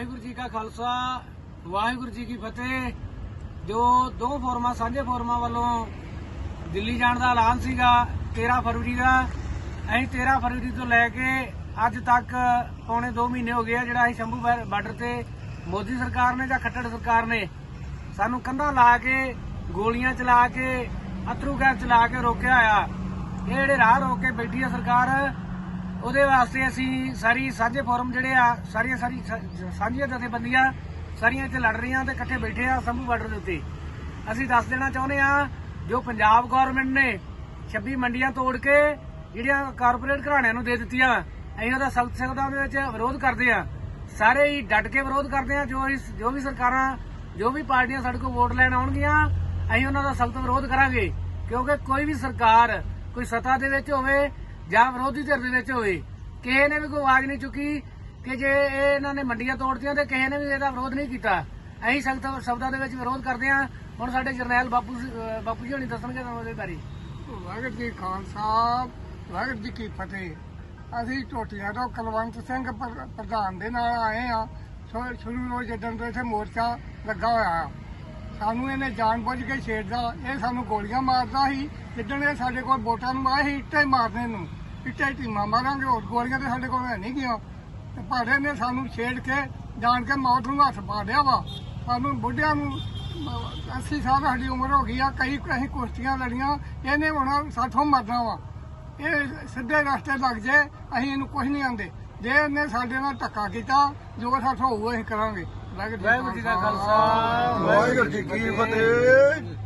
ਵਾਹਿਗੁਰੂ ਜੀ ਕਾ ਖਾਲਸਾ, ਵਾਹਿਗੁਰੂ ਜੀ ਕੀ ਫਤਿਹ। ਜੋ ਦੋ ਫੋਰਮਾਂ, ਸਾਂਝੇ ਫੋਰਮਾਂ ਵੱਲੋਂ ਦਿੱਲੀ ਜਾਣ ਦਾ ਐਲਾਨ ਸੀਗਾ 13 ਫਰਵਰੀ ਦਾ, ਅਸੀਂ 13 ਫਰਵਰੀ ਤੋਂ ਲੈ ਕੇ ਅੱਜ ਤੱਕ ਪੌਣੇ 2 ਮਹੀਨੇ ਹੋ ਗਏ ਆ, ਜਿਹੜਾ ਅਸੀਂ ਸ਼ੰਭੂ ਬਾਰਡਰ ਤੇ ਮੋਦੀ ਸਰਕਾਰ ਨੇ ਜਾਂ ਖੱਟੜ ਸਰਕਾਰ ਨੇ ਸਾਨੂੰ ਕੰਧਾਂ ਲਾ ਕੇ, ਗੋਲੀਆਂ ਚਲਾ ਕੇ, ਅਥਰੂ ਗੈਸ ਚਲਾ ਕੇ ਰੋਕਿਆ ਆ ਇਹ ਜਿਹੜੇ ਰਾਹ ਰੋਕ ਕੇ ਬੈਠੀ ਆ ਸਰਕਾਰ ਉਹਦੇ ਵਾਸਤੇ ਅਸੀਂ ਸਾਰੀ ਸਾਂਝੇ ਫੋਰਮ ਜਿਹੜੇ ਆ, ਸਾਰੀਆਂ ਸਾਰੀ ਸਾਂਝੀਆਂ ਜਥੇਬੰਦੀਆਂ ਸਾਰੀਆਂ ਇੱਥੇ ਲੜ ਰਹੀਆਂ ਤੇ ਇਕੱਠੇ ਬੈਠੇ ਆ ਸੰਭੂ ਬਾਰਡਰ ਦੇ ਉੱਤੇ। ਅਸੀਂ ਦੱਸ ਦੇਣਾ ਚਾਹੁੰਦੇ ਆ, ਜੋ ਪੰਜਾਬ ਗਵਰਨਮੈਂਟ ਨੇ 26 ਮੰਡੀਆਂ ਤੋੜ ਕੇ ਜਿਹੜੀਆਂ ਕਾਰਪੋਰੇਟ ਘਰਾਣਿਆਂ ਨੂੰ ਦੇ ਦਿੱਤੀਆਂ, ਅਸੀਂ ਉਹਦਾ ਸਖਤ ਸਖਤ ਦੇ ਵਿੱਚ ਵਿਰੋਧ ਕਰਦੇ ਆ। ਸਾਰੇ ਹੀ ਡਟ ਕੇ ਵਿਰੋਧ ਕਰਦੇ ਆ, ਜੋ ਜੋ ਵੀ ਸਰਕਾਰਾਂ, ਜੋ ਵੀ ਪਾਰਟੀਆਂ ਸਾਡੇ ਕੋਲ ਵੋਟ ਲੈਣ ਆਉਣਗੀਆਂ, ਅਸੀਂ ਉਹਨਾਂ ਦਾ ਸਖਤ ਵਿਰੋਧ ਕਰਾਂਗੇ। ਕਿਉਂਕਿ ਕੋਈ ਵੀ ਸਰਕਾਰ ਕੋਈ ਸੱਤਾ ਦੇ ਵਿੱਚ ਹੋਵੇ ਜਾਂ ਵਿਰੋਧੀ ਧਿਰ ਦੇ ਵਿੱਚ ਹੋਏ। ਕਿਸੇ ਨੇ ਵੀ ਕੋਈ ਆਵਾਜ਼ ਨਹੀਂ ਚੁੱਕੀ ਕਿ ਜੇ ਇਹ ਇਹਨਾਂ ਨੇ ਮੰਡੀਆਂ ਤੋੜਤੀਆਂ ਤੇ ਕਿਸੇ ਨੇ ਵੀ ਇਹਦਾ ਵਿਰੋਧ ਨਹੀਂ ਕੀਤਾ। ਅਸੀਂ ਸਖਤ ਸ਼ਬਦਾਂ ਦੇ ਵਿੱਚ ਵਿਰੋਧ ਕਰਦੇ ਹਾਂ। ਹੁਣ ਸਾਡੇ ਜਰਨੈਲ ਬਾਪੂ ਬਾਪੂ ਜੀ ਹੋਣੀ ਦੱਸਣਗੇ ਤੁਹਾਨੂੰ ਉਹਦੇ ਬਾਰੇ। ਵਾਹਿਗੁਰੂ ਜੀ ਖਾਲਸਾ, ਵਾਹਿਗੁਰੂ ਜੀ ਕੀ ਫਤਿਹ। ਅਸੀਂ ਟੋਟੀਆਂ ਤੋਂ ਕੁਲਵੰਤ ਸਿੰਘ ਪ੍ਰਧਾਨ ਦੇ ਨਾਲ ਆਏ ਆ ਸ਼ੁਰੂ ਤੋਂ ਜਦੋਂ ਤੋਂ ਇੱਥੇ ਮੋਰਚਾ ਲੱਗਾ ਹੋਇਆ ਆ ਸਾਨੂੰ ਇਹਨੇ ਜਾਣਬੁੱਝ ਕੇ ਛੇੜਦਾ। ਇਹ ਸਾਨੂੰ ਗੋਲੀਆਂ ਮਾਰਦਾ ਸੀ। ਜਿੱਦਣ ਇਹ ਸਾਡੇ ਕੋਲ ਵੋਟਾਂ ਨੂੰ ਆਏ ਸੀ, ਇੱਟੇ ਮਾਰਨੇ ਨੂੰ ਇੱਟੇ ਟੀਮਾਂ ਮਾਰਾਂਗੇ, ਹੋਰ ਗੋਲੀਆਂ ਤੇ ਸਾਡੇ ਕੋਲ ਹੈ ਨਹੀਂ ਗਈਆਂ ਤੇ ਭਾੜੇ ਨੇ ਸਾਨੂੰ ਛੇੜ ਕੇ, ਜਾਣ ਕੇ ਮੌਤ ਨੂੰ ਹੱਥ ਪਾ ਲਿਆ ਵਾ। ਸਾਨੂੰ ਬੁੱਢਿਆਂ ਨੂੰ 80 ਸਾਲ ਸਾਡੀ ਉਮਰ ਹੋ ਗਈ ਆ, ਕਈ ਅਸੀਂ ਕੁਸ਼ਤੀਆਂ ਲੜੀਆਂ, ਇਹਨੇ ਹੁਣ ਸਾਥੋਂ ਮਰਨਾ ਵਾ। ਇਹ ਸਿੱਧੇ ਰਸਤੇ ਲੱਗ ਜੇ, ਅਸੀਂ ਇਹਨੂੰ ਕੁਝ ਨਹੀਂ ਆਂਦੇ। ਜੇ ਇਹਨੇ ਸਾਡੇ ਨਾਲ ਧੱਕਾ ਕੀਤਾ, ਜੋ ਸਾਥੋਂ ਹੋਊ ਅਸੀਂ ਕਰਾਂਗੇ। ਵਾਹਿਗੁਰੂ ਜੀ ਕਾ ਖਾਲਸਾ। ਵਾਹਿਗੁਰੂ ਜੀ ਕੀ ਫਤਿਹ।